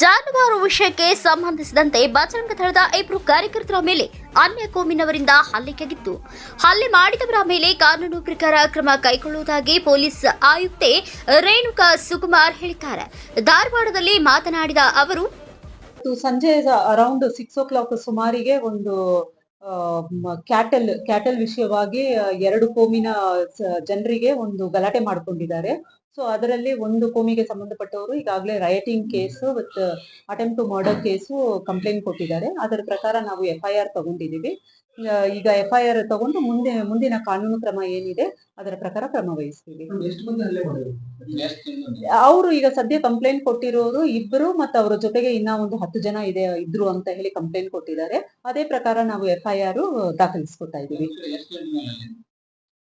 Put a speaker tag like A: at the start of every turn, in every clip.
A: ಜಾನುವಾರು ವಿಷಯಕ್ಕೆ ಸಂಬಂಧಿಸಿದಂತೆ ಬಜರಂಗ ದಳದ ಇಬ್ಬರು ಕಾರ್ಯಕರ್ತರ ಮೇಲೆ ಅನ್ಯ ಕೋಮಿನವರಿಂದ ಹಲ್ಲೆಯಾಗಿತ್ತು ಹಲ್ಲೆ ಮಾಡಿದವರ ಮೇಲೆ ಕಾನೂನು ಪ್ರಕಾರ ಕ್ರಮ ಕೈಗೊಳ್ಳುವುದಾಗಿ ಪೊಲೀಸ್ ಆಯುಕ್ತೆ ರೇಣುಕಾ ಸುಕುಮಾರ್ ಹೇಳಿದ್ದಾರೆ. ಧಾರವಾಡದಲ್ಲಿ ಮಾತನಾಡಿದ ಅವರು
B: ಸಂಜೆ ಅರೌಂಡ್ ಸಿಕ್ಸ್ ಓ ಕ್ಲಾಕ್ ಸುಮಾರಿಗೆ ಒಂದು ಕ್ಯಾಟಲ್ ಕ್ಯಾಟಲ್ ವಿಷಯವಾಗಿ ಎರಡು ಕೋಮಿನ ಜನರಿಗೆ ಒಂದು ಗಲಾಟೆ ಮಾಡ್ಕೊಂಡಿದ್ದಾರೆ. ಸೊ ಅದರಲ್ಲಿ ಒಂದು ಕೋಮಿಗೆ ಸಂಬಂಧಪಟ್ಟವರು ಈಗಾಗಲೇ rioting case with attempt to murder case complaint ಕೊಟ್ಟಿದ್ದಾರೆ. ಅದರ ಪ್ರಕಾರ ನಾವು ಎಫ್ ಐ ಆರ್ ತಗೊಂಡಿದ್ದೀವಿ. ಈಗ ಎಫ್ ಐ ಆರ್ ತಗೊಂಡು ಮುಂದೆ ಮುಂದಿನ ಕಾನೂನು ಕ್ರಮ ಏನಿದೆ ಅದರ ಪ್ರಕಾರ ಕ್ರಮ ವಹಿಸ್ತೀವಿ. ಅವರು ಈಗ ಸದ್ಯ ಕಂಪ್ಲೇಂಟ್ ಕೊಟ್ಟಿರೋರು ಇಬ್ರು ಮತ್ತೆ ಅವರ ಜೊತೆಗೆ ಇನ್ನ ಒಂದು ಹತ್ತು ಜನ ಇದೆ ಇದ್ರು ಅಂತ ಹೇಳಿ ಕಂಪ್ಲೇಂಟ್ ಕೊಟ್ಟಿದ್ದಾರೆ. ಅದೇ ಪ್ರಕಾರ ನಾವು ಎಫ್ ಐ ಆರ್ ದಾಖಲಿಸ್ಕೊತಾ ಇದೀವಿ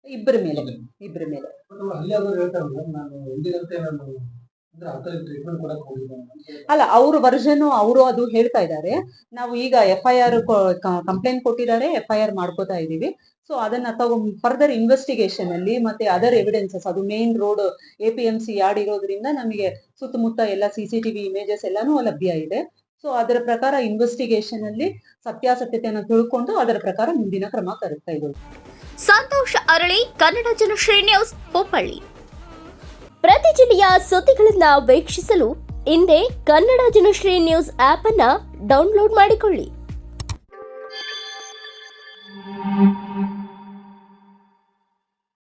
B: ಇಬ್ಬರ ಮೇಲೆ ಇಬ್ಬರ ಮೇಲೆ. ಅಲ್ಲ ಅವ್ರ ವರ್ಷನ್ ಅವರು ಅದು ಹೇಳ್ತಾ ಇದ್ದಾರೆ. ನಾವು ಈಗ ಎಫ್ ಐ ಆರ್ ಕಂಪ್ಲೇಂಟ್ ಕೊಟ್ಟಿದ್ದಾರೆ ಎಫ್ ಐ ಆರ್ ಮಾಡ್ಕೋತಾ ಇದೀವಿ ಸೊ ಅದನ್ನ ತಗೊಂಡ್ ಫರ್ದರ್ ಇನ್ವೆಸ್ಟಿಗೇಷನ್ ಅಲ್ಲಿ ಮತ್ತೆ ಅದರ್ ಎವಿಡೆನ್ಸಸ್ ಅದು main road A P M C yard ಇರೋದ್ರಿಂದ ನಮಗೆ ಸುತ್ತಮುತ್ತ ಎಲ್ಲ ಸಿ ಸಿ ಟಿವಿ ಇಮೇಜಸ್ ಎಲ್ಲಾನು ಲಭ್ಯ ಇದೆ. ಸೊ ಅದರ ಪ್ರಕಾರ ಇನ್ವೆಸ್ಟಿಗೇಷನ್ ಅಲ್ಲಿ ಸತ್ಯಾಸತ್ಯತೆಯನ್ನು ತಿಳ್ಕೊಂಡು ಅದರ ಪ್ರಕಾರ ಮುಂದಿನ ಕ್ರಮ ಕರುತ್ತಾ ಇದ್ದೀವಿ
A: ಸಂತೋಷ್ ಅರಳಿ, ಕನ್ನಡ ಜನಶ್ರೀ ನ್ಯೂಸ್, ಹುಬ್ಬಳ್ಳಿ. ಪ್ರತಿ ಜಿಲ್ಲೆಯ ಸುದ್ದಿಗಳನ್ನು ವೀಕ್ಷಿಸಲು ಇಂದೇ ಕನ್ನಡ ಜನಶ್ರೀ ನ್ಯೂಸ್ ಆಪ್ ಅನ್ನ ಡೌನ್ಲೋಡ್ ಮಾಡಿಕೊಳ್ಳಿ.